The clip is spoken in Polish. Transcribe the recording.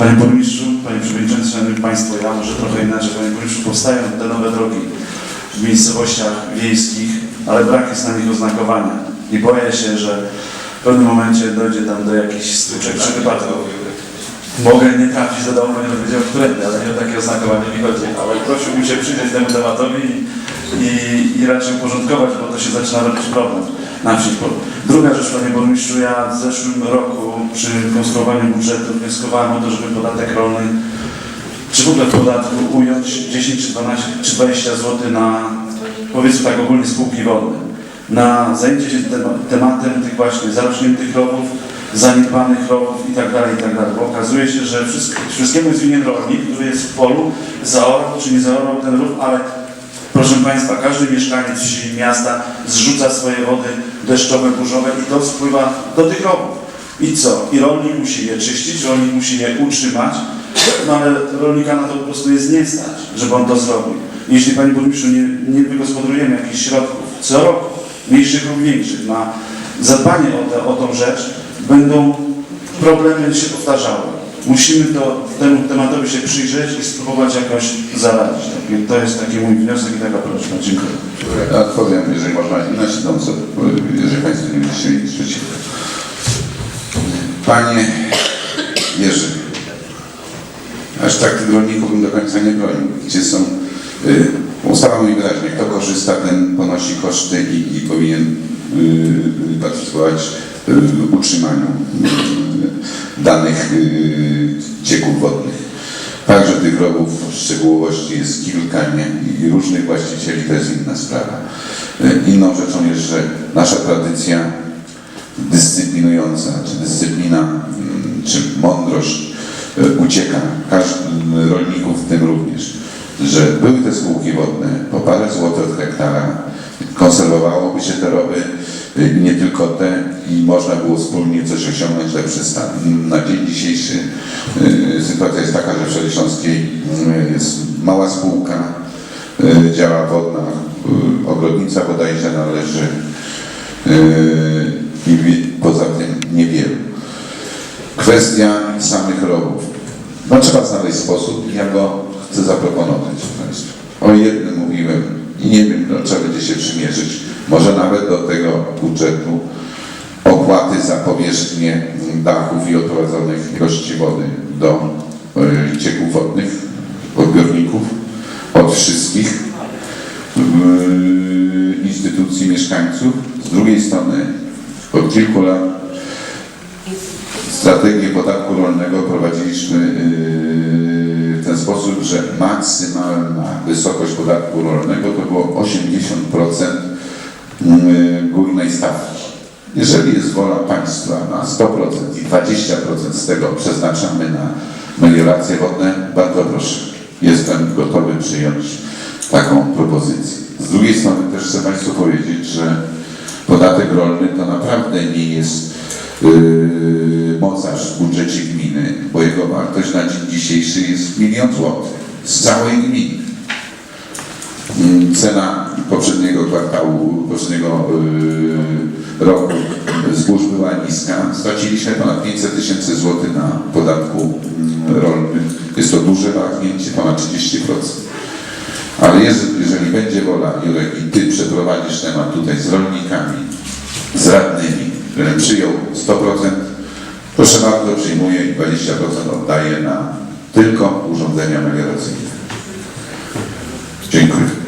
Panie Burmistrzu, Panie Przewodniczący, Szanowni Państwo, ja może trochę inaczej. Panie Burmistrzu, powstają te nowe drogi w miejscowościach wiejskich, ale brak jest na nich oznakowania. I boję się, że w pewnym momencie dojdzie tam do jakichś styczek czy wypadków. Mogę nie trafić do domu, będę wiedział którędy, ale nie o takie oznakowanie mi chodzi. Ale prosiłbym się przyjrzeć temu tematowi i, i raczej uporządkować, bo to się zaczyna robić problem na. Druga rzecz, Panie Burmistrzu, ja w zeszłym roku przy konstruowaniu budżetu wnioskowałem o to, żeby podatek rolny, czy w ogóle w podatku ująć 10 czy 12 czy 20 zł na, powiedzmy tak ogólnie, spółki wodne. Na zajęcie się tema- tematem tych właśnie zarośniętych rowów, zaniedbanych rowów i tak dalej, i tak dalej. Bo okazuje się, że wszystkiemu jest winien rolnik, który jest w polu, zaorał czy nie zaorał ten rów, ale Proszę Państwa, każdy mieszkaniec miasta zrzuca swoje wody deszczowe, burzowe i to spływa do tych rowów. I co? I rolnik musi je czyścić, rolnik musi je utrzymać, no ale rolnika na to po prostu jest nie stać, żeby on to zrobił. Jeśli Panie Burmistrzu nie, nie wygospodarujemy jakichś środków co roku, mniejszych lub większych, na zadbanie o, te, o tą rzecz, będą problemy się powtarzały. Musimy to, temu tematowi się przyjrzeć i spróbować jakoś zaradzić. Tak? To jest taki mój wniosek i taka prośba. Dziękuję. Ja odpowiem, jeżeli można, na siedząco, jeżeli Państwo nie będziecie mieli sprzeciwu. Panie Jerzy, aż tak tych rolników bym do końca nie bronił. Gdzie są, y, ustawa mówi wyraźnie, kto korzysta, ten ponosi koszty i, i powinien y, partycypować y, w utrzymaniu y, danych y, cieków wodnych. Także tych rowów w szczegółowości jest kilka nie? i różnych właścicieli to jest inna sprawa. Y, Inną rzeczą jest, że nasza tradycja dyscyplinująca, czy dyscyplina, mm, czy mądrość y, ucieka każdym rolników, w tym również, że były te spółki wodne po parę złotych od hektara, konserwowałoby się te rowy y, nie tylko te i można było wspólnie coś osiągnąć lepszy stan. Na dzień dzisiejszy y, sytuacja jest taka, że w Przedśląskiej y, jest mała spółka, działa wodna, ogrodnica bodajże należy i poza tym niewielu. Kwestia samych rowów. No trzeba znaleźć sposób, ja go chcę zaproponować Państwu. O jednym i nie wiem, no, trzeba będzie się przymierzyć. Może nawet do tego budżetu opłaty za powierzchnię dachów i odprowadzonych ilości wody do y, cieków wodnych, odbiorników od wszystkich y, instytucji mieszkańców. Z drugiej strony od kilku lat strategię podatku rolnego prowadziliśmy ten sposób, że maksymalna wysokość podatku rolnego to było 80% yy, górnej stawki. Jeżeli jest wola państwa na 100% i 20% z tego przeznaczamy na melioracje wodne, bardzo proszę, jestem gotowy przyjąć taką propozycję. Z drugiej strony też chcę Państwu powiedzieć, że podatek rolny to naprawdę nie jest yy, mocarz w budżecie gminy, wartość na dzień dzisiejszy jest milion złotych z całej gminy. Mm, Cena poprzedniego kwartału, poprzedniego yy, roku zbóż była niska. Straciliśmy ponad 500 tysięcy złotych na podatku mm, rolnym. Jest to duże wahnięcie, ponad 30%. Ale jeżeli, jeżeli będzie wola, Jurek, i Ty przeprowadzisz temat tutaj z rolnikami, z radnymi, którym przyjął 100%, proszę bardzo, przyjmuję i 20% oddaję na tylko urządzenia melioracyjne. Dziękuję.